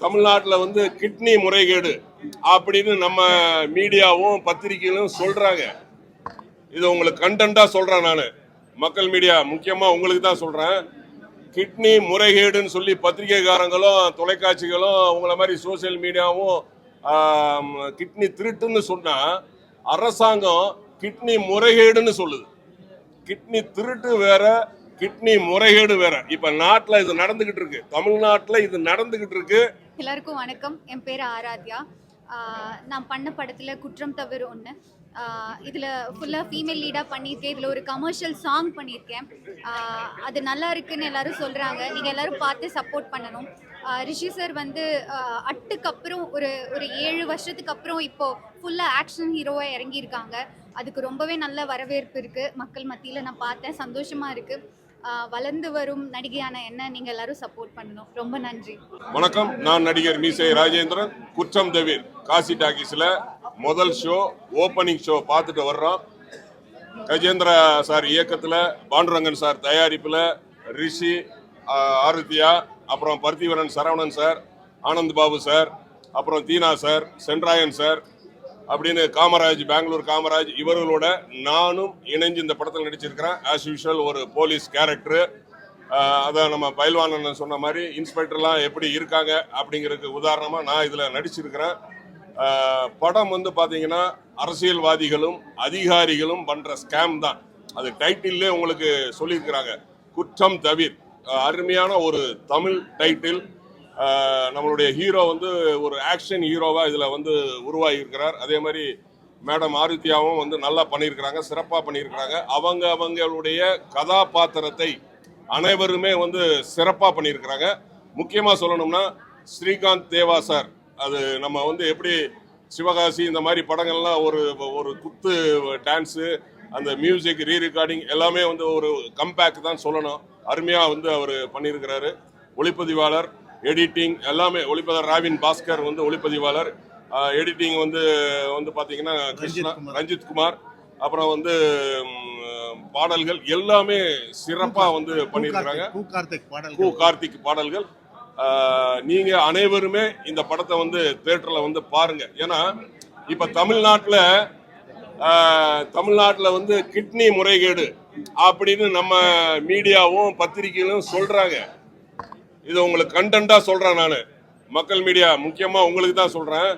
தமிழ்நாட்டில் வந்து கிட்னி முறைகேடு அப்படின்னு நம்ம மீடியாவும் பத்திரிகைகளும் சொல்கிறாங்க இது உங்களுக்கு கண்டென்ட்டாக சொல்கிறேன் நான். மக்கள் மீடியா முக்கியமாக உங்களுக்கு தான் சொல்கிறேன் கிட்னி முறைகேடுன்னு சொல்லி பத்திரிகைக்காரங்களும் தொலைக்காட்சிகளும் உங்களை மாதிரி சோசியல் மீடியாவும் கிட்னி திருட்டுன்னு சொன்னால் அரசாங்கம் கிட்னி முறைகேடுன்னு சொல்லுது. கிட்னி திருட்டு வேற கிட்னி முறைகேடு வேற. இப்ப நாட்டுல இது நடந்துகிட்டு இருக்கு. தமிழ்நாட்டுல இது நடந்துகிட்டு இருக்கு. எல்லாருக்கும் வணக்கம். என் பேர் ஆராத்யா. நான் பண்ண படத்தில் குற்றம் தவிர ஒன்று இதில் ஃபுல்லாக ஃபீமேல் லீடாக பண்ணியிருக்கேன். இதில் ஒரு கமர்ஷியல் சாங் பண்ணியிருக்கேன். அது நல்லா இருக்குன்னு எல்லாரும் சொல்கிறாங்க நீங்கள் எல்லாரும் பார்த்து சப்போர்ட் பண்ணணும். ரிஷி சார் வந்து அட்டுக்கப்புறம் ஒரு ஒரு ஏழு வருஷத்துக்கு அப்புறம் இப்போது ஃபுல்லாக ஆக்ஷன் ஹீரோவாக இறங்கியிருக்காங்க. அதுக்கு ரொம்பவே நல்ல வரவேற்பு இருக்குது மக்கள் மத்தியில் நான் பார்த்தேன். சந்தோஷமாக இருக்குது வளர்ந்து வரும் நடிகையான என்ன நீங்கள் எல்லாரும் சப்போர்ட் பண்ணணும். ரொம்ப நன்றி. வணக்கம். நான் நடிகர் மீசை ராஜேந்திரன். குற்றம் தவிர் காசி டாக்கீஸ்ல முதல் ஷோ ஓப்பனிங் ஷோ பார்த்துட்டு வர்றோம். கஜேந்திரா சார் இயக்கத்துல பாண்டுரங்கன் சார் தயாரிப்புல ரிஷி ஆஹ், ஆருத்யா அப்புறம் பர்த்திவரன் சரவணன் சார் ஆனந்த் பாபு சார் அப்புறம் தீனா சார் சென்ட்ராயன் சார் அப்படின்னு காமராஜ் பெங்களூர் காமராஜ் இவர்களோட நானும் இணைஞ்சு இந்த படத்தில் நடிச்சிருக்கிறேன். ஆஸ் யூஷுவல் ஒரு போலீஸ் கேரக்டரு அதை நம்ம பயில்வானன் சொன்ன மாதிரி இன்ஸ்பெக்டர்லாம் எப்படி இருக்காங்க அப்படிங்கிறதுக்கு உதாரணமாக நான் இதில் நடிச்சிருக்கிறேன். படம் வந்து பார்த்தீங்கன்னா அரசியல்வாதிகளும் அதிகாரிகளும் பண்ணுற ஸ்கேம் தான். அது டைட்டில்லே உங்களுக்கு சொல்லியிருக்கிறாங்க. குற்றம் தவிர். அருமையான ஒரு தமிழ் டைட்டில் நம்மளுடைய ஹீரோ வந்து ஒரு ஆக்ஷன் ஹீரோவாக இதில் வந்து உருவாகி இருக்கிறார் அதே மாதிரி மேடம் ஆதித்யாவும் வந்து நல்லா பண்ணியிருக்கிறாங்க சிறப்பாக பண்ணியிருக்கிறாங்க. அவங்க அவங்களுடைய கதாபாத்திரத்தை அனைவருமே வந்து சிறப்பாக பண்ணியிருக்கிறாங்க. முக்கியமாக சொல்லணும்னா ஸ்ரீகாந்த் தேவா சார் அது நம்ம வந்து எப்படி சிவகாசி இந்த மாதிரி படங்கள்லாம் ஒரு ஒரு குத்து டான்ஸு அந்த மியூசிக் ரீ ரெக்கார்டிங் எல்லாமே வந்து ஒரு கம்பேக் தான் சொல்லணும். அருமையாக வந்து அவர் பண்ணியிருக்கிறாரு. ஒளிப்பதிவாளர் எடிட்டிங் எல்லாமே ஒளிப்பதிவாளர் ராவின் பாஸ்கர் வந்து ஒளிப்பதிவாளர் எடிட்டிங் வந்து வந்து பார்த்தீங்கன்னா கிருஷ்ணா ரஞ்சித் குமார். அப்புறம் வந்து பாடல்கள் எல்லாமே சிறப்பாக வந்து பண்ணியிருக்கிறாங்க. கு கார்த்திக் பாடல்கள். ஆஹ், நீங்க அனைவருமே இந்த படத்தை வந்து தியேட்டர்ல வந்து பாருங்க. ஏன்னா இப்ப தமிழ்நாட்டுல தமிழ்நாட்டுல வந்து கிட்னி முறைகேடு அப்படின்னு நம்ம மீடியாவும் பத்திரிகைகளும் சொல்றாங்க. இது உங்களுக்கு கண்டென்ட்டா சொல்றேன் நான். மக்கள் மீடியா முக்கியமா உங்களுக்கு தான் சொல்றேன்.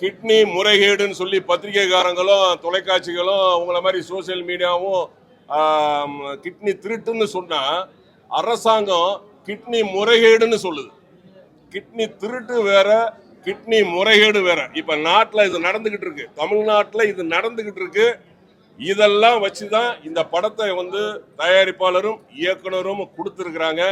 கிட்னி முறைகேடுன்னு சொல்லி பத்திரிகைக்காரங்களும் தொலைக்காட்சிகளும் உங்களை மாதிரி சோசியல் மீடியாவும் கிட்னி திருட்டுன்னு சொன்னால் அரசாங்கம் கிட்னி முறைகேடுன்னு சொல்லுது. கிட்னி திருட்டு வேற கிட்னி முறைகேடு வேற. இப்போ நாட்டில் இது நடந்துக்கிட்டு இருக்கு. தமிழ்நாட்டில் இது நடந்துக்கிட்டு இருக்கு. இதெல்லாம் வச்சு தான் இந்த படத்தை வந்து தயாரிப்பாளரும் இயக்குனரும் கொடுத்துருக்குறாங்க.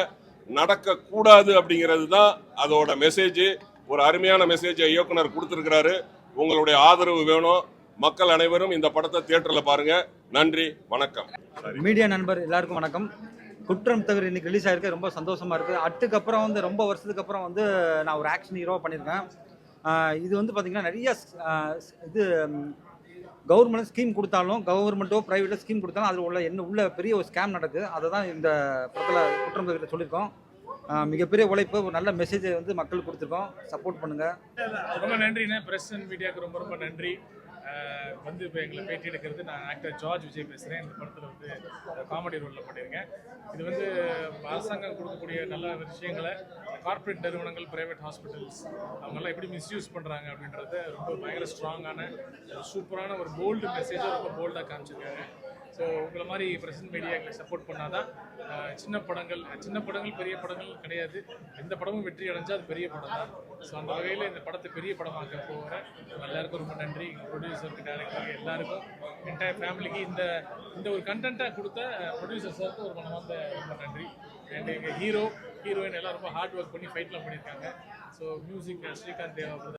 நடக்கக்கூடாது அப்படிங்கிறது தான் அதோட மெசேஜ் ஒரு அருமையான மெசேஜை இயக்குனர் கொடுத்துருக்கிறாரு. உங்களுடைய ஆதரவு வேணும். மக்கள் அனைவரும் இந்த படத்தை தியேட்டரில் பாருங்க. நன்றி வணக்கம். மீடியா நண்பர் எல்லாருக்கும் வணக்கம். குற்றம் தவிர இன்னைக்கு ரிலீஸ் ஆயிருக்கு. ரொம்ப சந்தோஷமா இருக்கு. அதுக்கப்புறம் வந்து ரொம்ப வருஷத்துக்கு அப்புறம் வந்து நான் ஒரு ஆக்ஷன் ஹீரோ பண்ணியிருக்கேன். இது வந்து பார்த்தீங்கன்னா நிறைய இது கவர்மெண்ட் ஸ்கீம் கொடுத்தாலும் கவர்மெண்ட்டோ ப்ரைவேட்டோ ஸ்கீம் கொடுத்தாலும் அதில் உள்ள என்ன உள்ள பெரிய ஒரு ஸ்கேம் நடக்குது. அதை தான் இந்த படத்தில் குற்றம் தவிர சொல்லியிருக்கோம். மிகப்பெரிய உழைப்பு ஒரு நல்ல மெசேஜை வந்து மக்களுக்கு கொடுத்துருக்கோம். சப்போர்ட் பண்ணுங்கள் ரொம்ப நன்றிண்ணே. பிரஸ் அண்ட் மீடியாவுக்கு ரொம்ப ரொம்ப நன்றி. வந்து இப்போ எங்களை பேட்டி எடுக்கிறது நான் ஆக்டர் ஜார்ஜ் விஜய் பேசுகிறேன் இந்த படத்தில் வந்து காமெடி ரோலில் பண்ணியிருக்கேன். இது வந்து அரசாங்கம் கொடுக்கக்கூடிய நல்ல விஷயங்களை கார்ப்பரேட் நிறுவனங்கள் பிரைவேட் ஹாஸ்பிட்டல்ஸ் அவங்கெல்லாம் எப்படி மிஸ்யூஸ் பண்ணுறாங்க அப்படின்றத ரொம்ப பயங்கர ஸ்ட்ராங்கான சூப்பரான ஒரு போல்டு மெசேஜை ரொம்ப போல்டாக காமிச்சிருக்காங்க. ஸோ உங்களை மாதிரி பிரசன்ட் மீடியா எங்களை சப்போர்ட் பண்ணாதான் தான் சின்ன படங்கள் சின்ன படங்கள் பெரிய படங்கள் கிடையாது. எந்த படமும் வெற்றி அடைஞ்சால் அது பெரிய படம் தான். ஸோ அந்த வகையில் இந்த படத்தை பெரிய படமாக்க போகிறேன் எல்லாருக்கும் ரொம்ப நன்றி. ப்ரொடியூசருக்கு டேரக்டருக்கு எல்லாருக்கும். என்டையர் ஃபேமிலிக்கு இந்த இந்த ஒரு கண்டென்ட்டாக கொடுத்த ப்ரொடியூசர் சாருக்கு ஒரு மனமார்ந்த ரொம்ப நன்றி. அண்ட் எங்கள் ஹீரோ ஹீரோயின் எல்லாம் ரொம்ப ஹார்ட் ஒர்க் பண்ணி ஃபைட்லாம் பண்ணியிருக்காங்க. ஸோ மியூசிக் ஸ்ரீகாந்த் தேவா